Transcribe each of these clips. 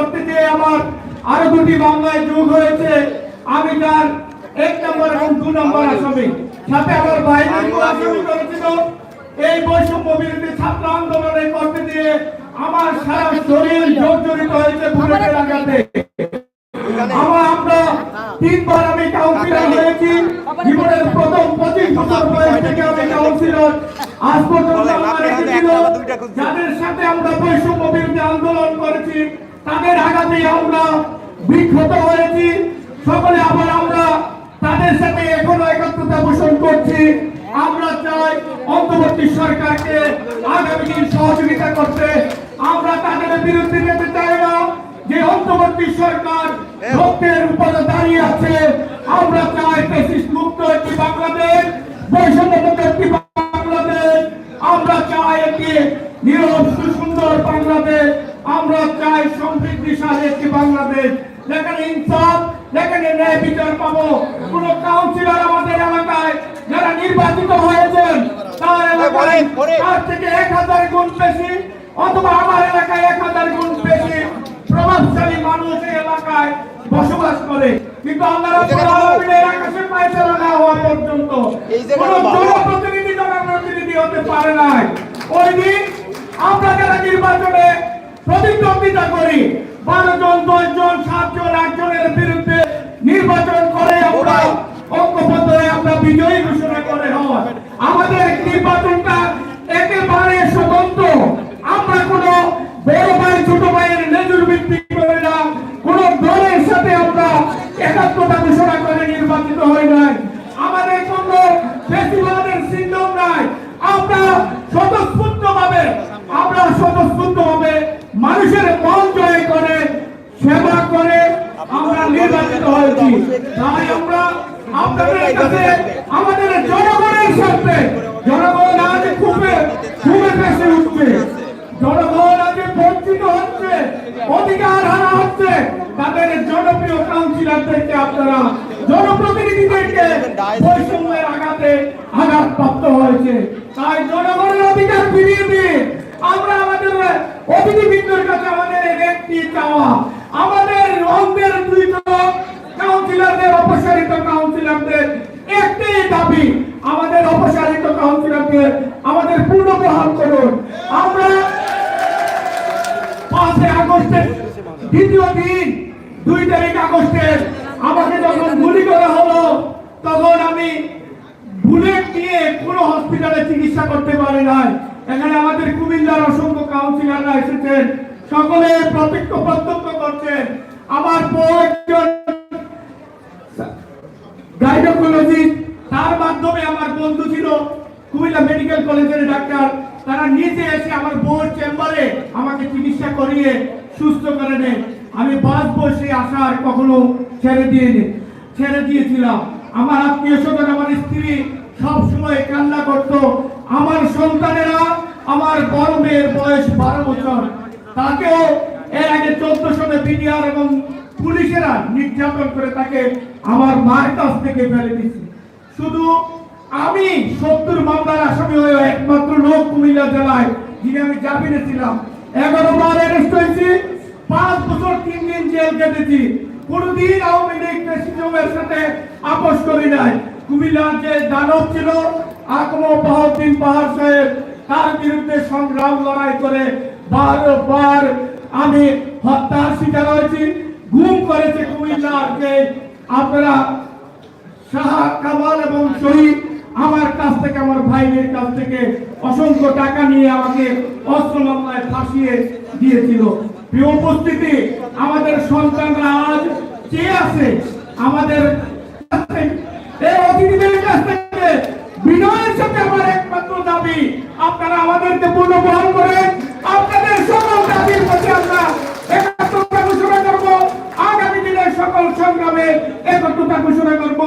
করতে গিয়ে আমার আরও দুটি মামলায় যোগ হয়েছে। আমি তার এক নম্বর এবং দু নম্বর আসামি। সাথে আমার বাইরের আসামি করেছিল এই বৈষম্য বিরোধী ছাত্র আন্দোলনে করতে দিয়ে আমার সারা শরীর জর্জরিত হয়েছে বুলেটের আঘাতে। আমার আমরা তিনবার আমি কাউন্সিলর হয়েছি। জীবনের প্রথম পঁচিশ বছর বয়স থেকে আমি কাউন্সিলর আজ পর্যন্ত আমার আঘাতে আমরা বিক্ষত হয়েছি। সকলে আবার আমরা তাদের সাথে এখনও একত্রতা পোষণ করছি। আমরা চাই অন্তর্বর্তী সরকারকে আগামী সহযোগিতা করতে। আমরা তাদের বিরুদ্ধে যেতে চাই না। যে অন্তর্বর্তী সরকার রক্তের উপরে দাঁড়িয়ে আছে, আমরা চাই মুক্ত একটি বাংলাদেশ বাংলাদেশ যেখানে ইনসাফ যেখানে ন্যায় বিচার পাবো। কোন কাউন্সিলর আমাদের এলাকায় যারা নির্বাচিত হয়েছেন তার এলাকায় তার থেকে এক হাজার গুণ বেশি অথবা আমার এলাকায় এক হাজার গুণ বেশি প্রভাবশালী মানুষ এই এলাকায় বসবাস করে। কিন্তু আল্লাহ রাব্বুল আলামিনের আকাশে পায়চারা না হওয়া পর্যন্ত কোন জনপ্রতিনিধি জনপ্রতিনিধি হতে পারে নাই। ওই দিন আমরা যারা নির্বাচনে প্রতিদ্বন্দ্বিতা করি বারো জন দশ জন সাতজন, একজনের বিরুদ্ধে নির্বাচন করে আমরা, ঐক্যবদ্ধ আমরা বিজয়ী ঘোষণা করে হওয়া আমাদের নির্বাচনটা একেবারে স্বতন্ত্র আমরা কোনো বড় ভাই ছোট ভাইয়ের লেজুর ভিত্তি করে না কোন দলের সাথে আমরা একাত্মতা ঘোষণা করে নির্বাচিত হই নাই আমাদের কোনো ফেস্টিভ্যালের সিন্ডম নাই আমরা স্বতঃস্ফূর্ত ভাবে আমরা স্বতঃস্ফূর্ত ভাবে মানুষের মন জয় করে সেবা করে আমরা নির্বাচিত হয়েছি তাই আমরা আপনাদের কাছে আমাদের জনগণের সাথে জনগণ আজ খুবই খুবই বেশি উঠবে জনগণ আজকে বঞ্চিত হচ্ছে অধিকার হারা হচ্ছে তাদের জনপ্রিয় কাউন্সিলরদেরকে আপনারা জনপ্রতিনিধিদেরকে বৈষম্যের আঘাতে আঘাতপ্রাপ্ত হয়েছে তাই জনগণের অধিকার ফিরিয়ে দিয়ে আমরা আমাদের অতিথিবৃন্দর কাছে আমাদের একটি চাওয়া আমাদের অঙ্গের দুইজন কাউন্সিলরদের অপসারিত কাউন্সিলরদের একটি দাবি আমাদের অপসারিত কাউন্সিলরদের আমাদের পুনর্বহাল করুন আমরা পাঁচই আগস্টের দ্বিতীয় দিন দুই তারিখ আগস্টের আমাকে যখন গুলি করা হলো তখন আমি বুলেট নিয়ে কোনো হসপিটালে চিকিৎসা করতে পারি নাই এখানে আমাদের কুমিল্লার অসংখ্য কাউন্সিলররা এসেছেন সকলে প্রত্যক্ষ প্রত্যক্ষ করছেন আমার বউ একজন গাইনোকোলজিস্ট তার মাধ্যমে আমার বন্ধু ছিল কুমিল্লা মেডিকেল কলেজের ডাক্তার তারা নিজে এসে আমার বউর চেম্বারে আমাকে চিকিৎসা করিয়ে সুস্থ করে নেন আমি বাঁচবো সেই আশা আর কখনো ছেড়ে দিয়ে ছেড়ে দিয়েছিলাম। আমার আত্মীয় স্বজন, আমার স্ত্রী সব সময় কান্না করত। আমার সন্তানেরা আমার মেয়ের বয়স বারো বছর। তাকেও এর আগে চোদ্দ সনে বিডিআর এবং পুলিশেরা নির্যাতন করে তাকে আমার মায়ের কাছ থেকে ফেলে দিচ্ছে শুধু আমি সত্তর মামলার আসামি হয়ে একমাত্র লোক কুমিল্লা জেলায় যিনি আমি জামিনে ছিলাম। এগারো বার অ্যারেস্ট হয়েছি, পাঁচ বছর তিন দিন জেল কেটেছি। কোনদিন আওয়ামী লীগ প্রেসিডিয়ামের সাথে আপোষ করি নাই। কুমিল্লার যে দানব ছিল আকম বাহাউদ্দিন পাহাড় সাহেব, তার বিরুদ্ধে সংগ্রাম লড়াই করে বারবার আমি হত্যার শিকার হয়েছি। গুম করেছে কুমিল্লাকে আপনারা শাহ কামাল এবং শহীদ আমার কাছ থেকে, আমার ভাইদের কাছ থেকে অসংখ্য টাকা নিয়ে আমাকে অস্ত্র মামলায় ফাঁসিয়ে দিয়েছিল। উপস্থিতি, আমাদের সন্তানরা আজ চেয়ে আছে? আমাদের আপনারা আমাদেরকে পুনর্বহন করেন। আপনাদের সকল দাবির প্রতি আমরা ঘোষণা আগামী দিনের সকল সংগ্রামে একত্রতা ঘোষণা করব।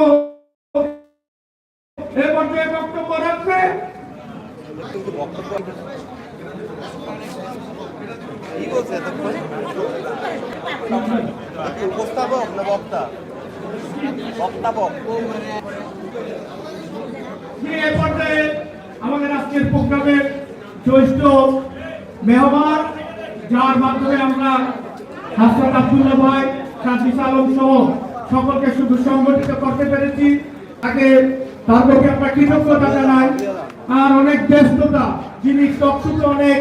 কি বলছে? উপস্থাপক না বক্তা? পর্যায়ে আমাদের আজকের জ্যেষ্ঠ মেহমান, যার মাধ্যমে আমরা হাসরাত আব্দুল্লাহ ভাই সাদিস আলম সহ সকলকে শুধু সংগঠিত করতে পেরেছি। তাকে তার প্রতি আমরা কৃতজ্ঞতা জানাই। আর অনেক ব্যস্ততা, যিনি চক্ষুতে অনেক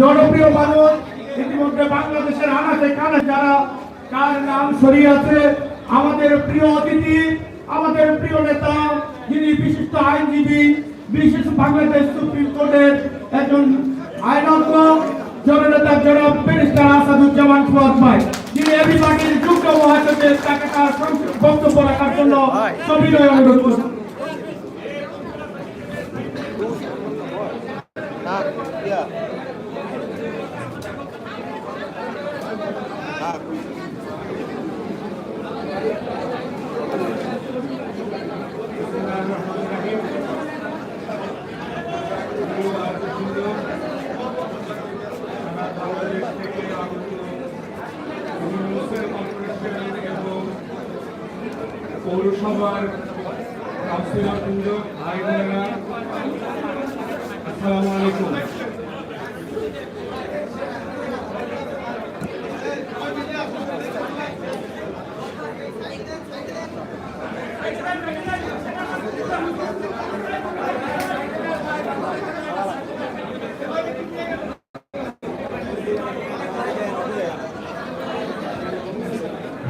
জনপ্রিয় মানুষ, ইতিমধ্যে বাংলাদেশের আনাচে কানে যারা কার নাম সরিয়ে আছে, আমাদের প্রিয় অতিথি, আমাদের প্রিয় নেতা, যিনি বিশিষ্ট আইনজীবী, বিশেষ বাংলাদেশ সুপ্রিম কোর্টের একজন আইনজ্ঞ, জননেতা জনাব ব্যারিস্টার আসাদুজ্জামান ফুয়াদ ভাই, যিনি এবি পার্টির যুগ্ম মহাসচিব, তাকে তার বক্তব্য রাখার জন্য সবিনয় অনুরোধ করছি। পৌরসভার কাউন্সিলর বৃন্দ ভাই বোনেরা আলাইকুম।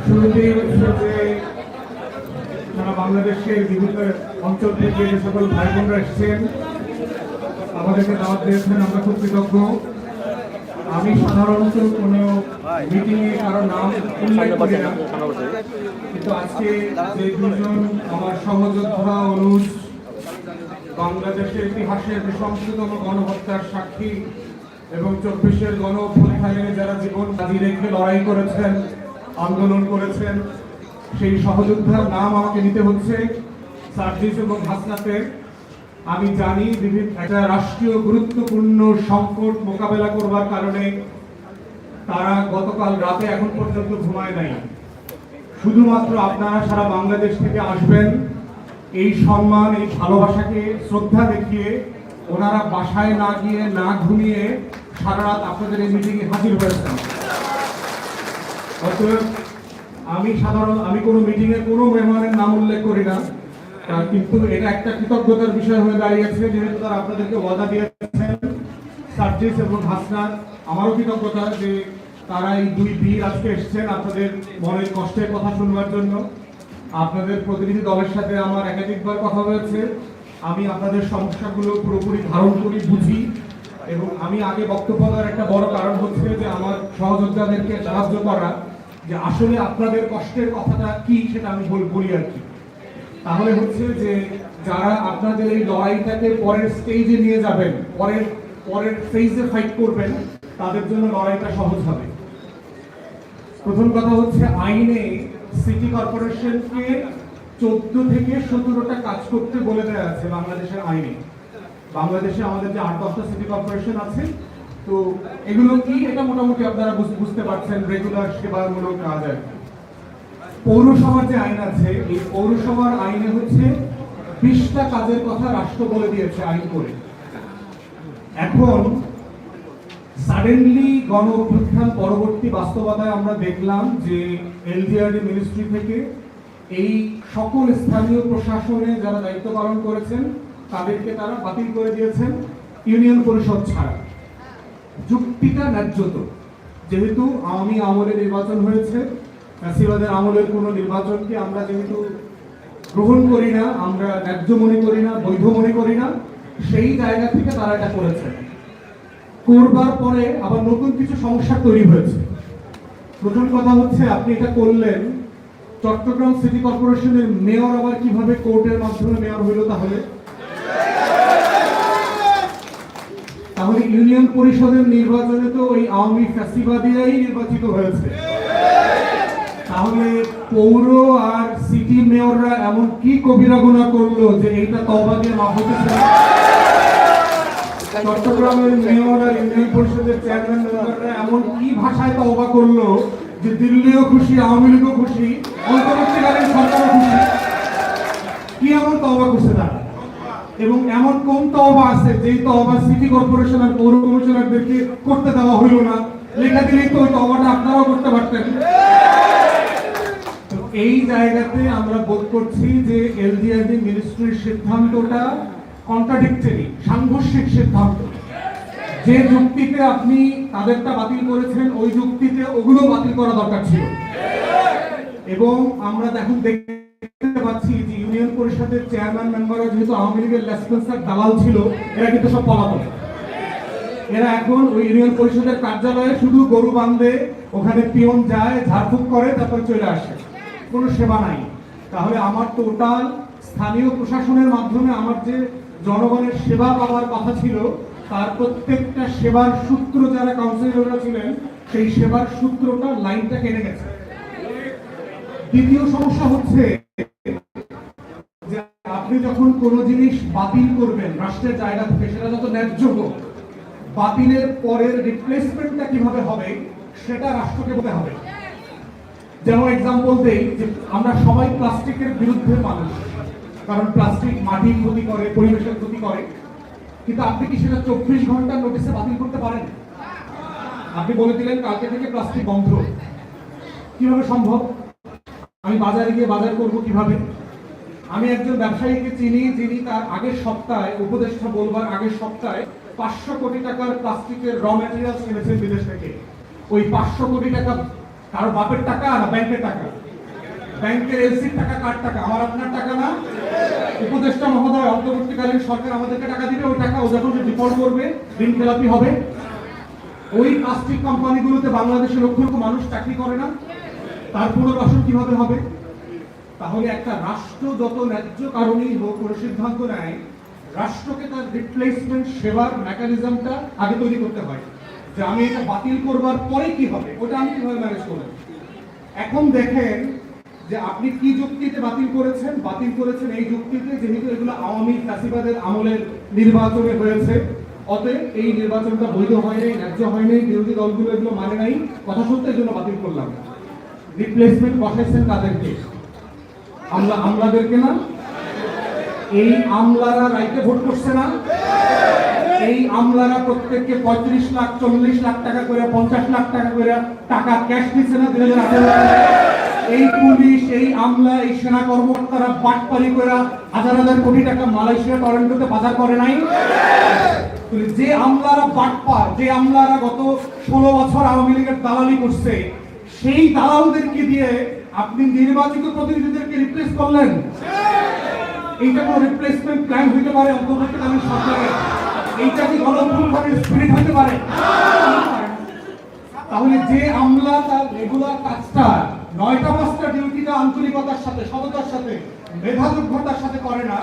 শুরুতেই বাংলাদেশের বিভিন্ন অঞ্চল থেকে যে সকল ভাই বোনরা এসেছেন, আমাদেরকে দাওয়াত দিয়েছেন, আমরা খুব কৃতজ্ঞ। আমি সাধারণত কোনো মিটিংয়ে কারও নাম উল্লেখ করি না। কিন্তু আজকে যে দুজন আমার সহযোদ্ধা অনুজ, বাংলাদেশের ইতিহাসের নৃশংসতম গণহত্যার সাক্ষী এবং চব্বিশের গণ অভ্যুত্থানে যারা জীবন বাজি রেখে লড়াই করেছেন, আন্দোলন করেছেন সেই সহযোদ্ধার নাম আমাকে নিতে হচ্ছে, সার্জিস এবং হাসনাতের। আমি জানি বিভিন্ন একটা রাষ্ট্রীয় গুরুত্বপূর্ণ সংকট মোকাবেলা করবার কারণে তারা গতকাল রাতে এখন পর্যন্ত ঘুমায় নাই। শুধুমাত্র আপনারা সারা বাংলাদেশ থেকে আসবেন, এই সম্মান, এই ভালোবাসাকে শ্রদ্ধা দেখিয়ে ওনারা বাসায় না গিয়ে, না ঘুমিয়ে সারা রাত আপনাদের এই মিটিংয়ে হাজির হয়েছেন। অতএব আমি সাধারণ, আমি কোনো মিটিংয়ে কোনো মেহমানের নাম উল্লেখ করি না। কিন্তু এটা একটা কৃতজ্ঞতার বিষয় হয়ে দাঁড়িয়েছে যেহেতু তারা আপনাদেরকে ওয়াদা দিয়েছেন। সার্জিস এবং হাসনার আমারও কৃতজ্ঞতা যে তারা এই দুই বীর আজকে এসেছেন আপনাদের মনের কষ্টের কথা শুনবার জন্য। আপনাদের প্রতিনিধি দলের সাথে আমার একাধিকবার কথা হয়েছে। আমি আপনাদের সমস্যাগুলো পুরোপুরি ধারণ করি, বুঝি। এবং আমি আগে বক্তব্য দেওয়ার একটা বড় কারণ হচ্ছে যে আমার সহযোদ্ধাদেরকে সাহায্য করা। যে আসলে আপনাদের কষ্টের কথাটা কি সেটা আমি বল- আর কি। তাহলে হচ্ছে যে যারা আপনাদের এই লড়াইটাকে পরের স্টেজে নিয়ে যাবেন, পরের পরের ফেজে ফাইট করবেন, তাদের জন্য লড়াইটা সহজ হবে। প্রথম কথা হচ্ছে আইনে সিটি কর্পোরেশনকে চোদ্দ থেকে সতেরোটা কাজ করতে বলে দেওয়া আছে বাংলাদেশের আইনে। বাংলাদেশে আমাদের যে আট দশটা সিটি কর্পোরেশন আছে তো এগুলো কি? এটা মোটামুটি আপনারা বুঝ- বুঝতে পারছেন রেগুলার সেবামূলক কাজ আর পৌরসভার যে আইন আছে, এই পৌরসভার আইনে হচ্ছে বিশটা কাজের কথা রাষ্ট্র বলে দিয়েছে আইন করে। এখন সাডেনলি গণ অভ্যুত্থান পরবর্তী বাস্তবতায় আমরা দেখলাম যে এলজিআরডি মিনিস্ট্রি থেকে এই সকল স্থানীয় প্রশাসনে যারা দায়িত্ব পালন করেছেন, তাদেরকে তারা বাতিল করে দিয়েছেন, ইউনিয়ন পরিষদ ছাড়া। যুক্তিটা ন্যায্য তো। যেহেতু আওয়ামী আমলে নির্বাচন হয়েছে, ফ্যাসিবাদের আমলের কোনো নির্বাচনকে আমরা যেহেতু গ্রহণ করি না, আমরা ন্যায্য মনে করি না, বৈধ মনে করি না, সেই জায়গা থেকে তারা এটা করেছে। করবার পরে আবার নতুন কিছু সমস্যা তৈরি হয়েছে। প্রথম কথা হচ্ছে, আপনি এটা করলেন, চট্টগ্রাম সিটি কর্পোরেশনের মেয়র আবার কীভাবে কোর্টের মাধ্যমে মেয়র হইল তাহলে? তাহলে ইউনিয়ন পরিষদের নির্বাচনে তো ওই আওয়ামী ফ্যাসিবাদীরাই নির্বাচিত হয়েছে। তাহলে পৌর আর সিটি মেয়ররা এমন কি কবিরা গুণা করল যে এইটা তবা দিয়ে চট্টগ্রামের মেয়র আর ইউনিয়ন পরিষদের চেয়ারম্যান মেম্বাররা এমন কি ভাষায় তওবা করল যে দিল্লিও খুশি, আওয়ামী লীগও খুশি, অন্তর্বর্তীকালীন সরকারও খুশি? কি এমন তওবা করছে তারা? এবং এমন কোন তওবা আছে যেই তওবা সিটি কর্পোরেশন আর পৌর কমিশনারদেরকে করতে দেওয়া হলো না? লেখা দিলেই তো ওই তবাটা আপনারাও করতে পারতেন। এই জায়গাতে আমরা বোধ করছি যে এলজিআরডি মিনিস্ট্রির সিদ্ধান্তটা কন্ট্রাডিক্টরি সাংঘর্ষিক সিদ্ধান্ত। যে যুক্তিতে আপনি তাদেরটা বাতিল করেছেন, ওই যুক্তিতে ওগুলো বাতিল করা দরকার ছিল। এবং আমরা এখন দেখতে পাচ্ছি যে পরিষদের চেয়ারম্যান মেম্বাররা যেহেতু আওয়ামী লীগের লেসপেন্সার দালাল ছিল, এরা কিন্তু সব পলাতক। এরা এখন ওই ইউনিয়ন পরিষদের কার্যালয়ে শুধু গরু বাঁধে, ওখানে পিয়ন যায়, ঝাড়ফুঁক করে, তারপর চলে আসে। কোনো সেবা নাই। তাহলে আমার টোটাল স্থানীয় প্রশাসনের মাধ্যমে আমার যে জনগণের সেবা পাওয়ার কথা ছিল, তার প্রত্যেকটা সেবার সূত্র যারা কাউন্সিলররা ছিলেন, সেই সেবার সূত্রটা লাইনটা কেটে গেছে। দ্বিতীয় সমস্যা হচ্ছে আপনি যখন কোনো জিনিস বাতিল করবেন, রাষ্ট্রের জায়গা থেকে, সেটা যত ন্যায্য হোক, বাতিলের পরের রিপ্লেসমেন্টটা কীভাবে হবে, সেটা রাষ্ট্রকে বলতে হবে। যেমন এক্সাম্পল দেই যে, আমরা সবাই প্লাস্টিকের বিরুদ্ধে মানুষ, কারণ প্লাস্টিক মাটির ক্ষতি করে, পরিবেশের ক্ষতি করে। কিন্তু আপনি কি সেটা চব্বিশ ঘণ্টার নোটিসে বাতিল করতে পারেন? আপনি বলে দিলেন, কালকে থেকে প্লাস্টিক বন্ধ। কীভাবে সম্ভব? আমি বাজারে গিয়ে বাজার করব কীভাবে? আমি একজন ব্যবসায়ীকে চিনি, যিনি তার আগের সপ্তাহে, উপদেষ্টা বলবার আগের সপ্তাহে পাঁচশো কোটি টাকার প্লাস্টিকের র ম্যাটেরিয়াল কিনেছেন বিদেশ থেকে। ওই পাঁচশো কোটি টাকা কারও বাপের টাকা না ব্যাংকের টাকা? ব্যাংকের এলসির টাকা কার টাকা? আমার আপনার টাকা না? উপদেষ্টা মহোদয়, অন্তর্বর্তীকালীন সরকার আমাদেরকে টাকা দিবে, ওই টাকা ও যখন ডিফল্ট করবে, ঋণ খেলাপি হবে। ওই প্লাস্টিক কোম্পানিগুলোতে বাংলাদেশে লক্ষ লক্ষ মানুষ চাকরি করে না। তার পুনর্বাসন কীভাবে হবে? তাহলে একটা রাষ্ট্র যত ন্যায্য কারণেই হোক, কোনো সিদ্ধান্ত নেয়, রাষ্ট্রকে তার রিপ্লেসমেন্ট সেবার মেকানিজমটা আগে তৈরি করতে হয়। যে আমি এটা বাতিল করবার পরে কি হবে, ওটা আমি কীভাবে ম্যানেজ করব? এখন দেখেন যে আপনি কি যুক্তিতে বাতিল করেছেন? বাতিল করেছেন এই যুক্তিতে, যেহেতু এগুলো আওয়ামী চাষিবাদের আমলের নির্বাচনে হয়েছে। অতএব এই নির্বাচনটা বৈধ হয় নাই, ন্যায্য হয় নাই, বিরোধী দলগুলো এগুলো মানে নাই। কথা এই জন্য বাতিল করলাম। রিপ্লেসমেন্ট বসাইছেন তাদেরকে আমলা আমলাদেরকে না, এই আমলারা রাইটে ভোট করছে না, এই আমলারা প্রত্যেককে পঁয়ত্রিশ লাখ, চল্লিশ লাখ টাকা করে, পঞ্চাশ লাখ টাকা করে টাকা ক্যাশ দিচ্ছে না দুই হাজার আঠারো এই পুলিশ, এই আমলা, এই সেনা কর্মকর্তারা বাটপারি করে হাজার হাজার কোটি টাকা মালয়েশিয়া টরেন্টোতে বাজার করে নাই। যে আমলারা বাটপার, যে আমলারা গত ষোলো বছর আওয়ামী লীগের দালালি করছে, সেই দালালদেরকে দিয়ে আপনি নির্বাচিত প্রতিনিধিদেরকে রিপ্লেস করলেন। এইটা কোনো রিপ্লেসমেন্ট প্ল্যান হইতে পারে, অন্তর্বর্তীকালীন সরকারের? এইটা কি গণঅভ্যুত্থানের স্পিরিট হতে পারে? তাহলে যে আমলা তার রেগুলার কাজটা নয়টা পাঁচটা ডিউটিটা আন্তরিকতার সাথে, সততার সাথে মেধাযোগ্যতার সাথে করে না,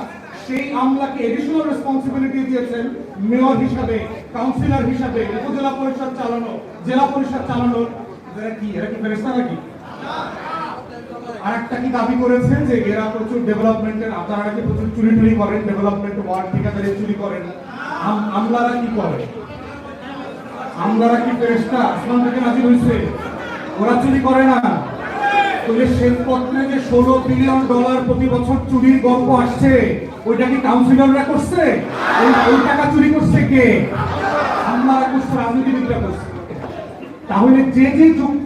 সেই আমলাকে এডিশনাল রেসপন্সিবিলিটি দিয়েছেন মেয়র হিসাবে কাউন্সিলর হিসাবে, উপজেলা পরিষদ চালানো, জেলা পরিষদ চালানোর, এরা কি? এরা কি ফেরেস্তা নাকি আর একটা কি দাবি করেছে যে এরা প্রচুর ডেভেলপমেন্টের আপনারা নাকি প্রচুর চুরি টুরি করেন ডেভেলপমেন্ট ওয়ার্ড ঠিকাদারি চুরি করেন। আমলারা কি করে? আমলারা কি ফেরেস্তা আসমান থেকে নাজিল হয়েছে ওরা চুরি করে না। তাহলে শ্বেতপত্রে যে ষোলো বিলিয়ন ডলার প্রতি বছর চুরির গল্প আসছে, ওইটা কি কাউন্সিলররা করছে? ওই টাকা চুরি করছে কে? আমলারা করছে, রাজনীতিবিদরা করছে। তাহলে যে যে যুক্তি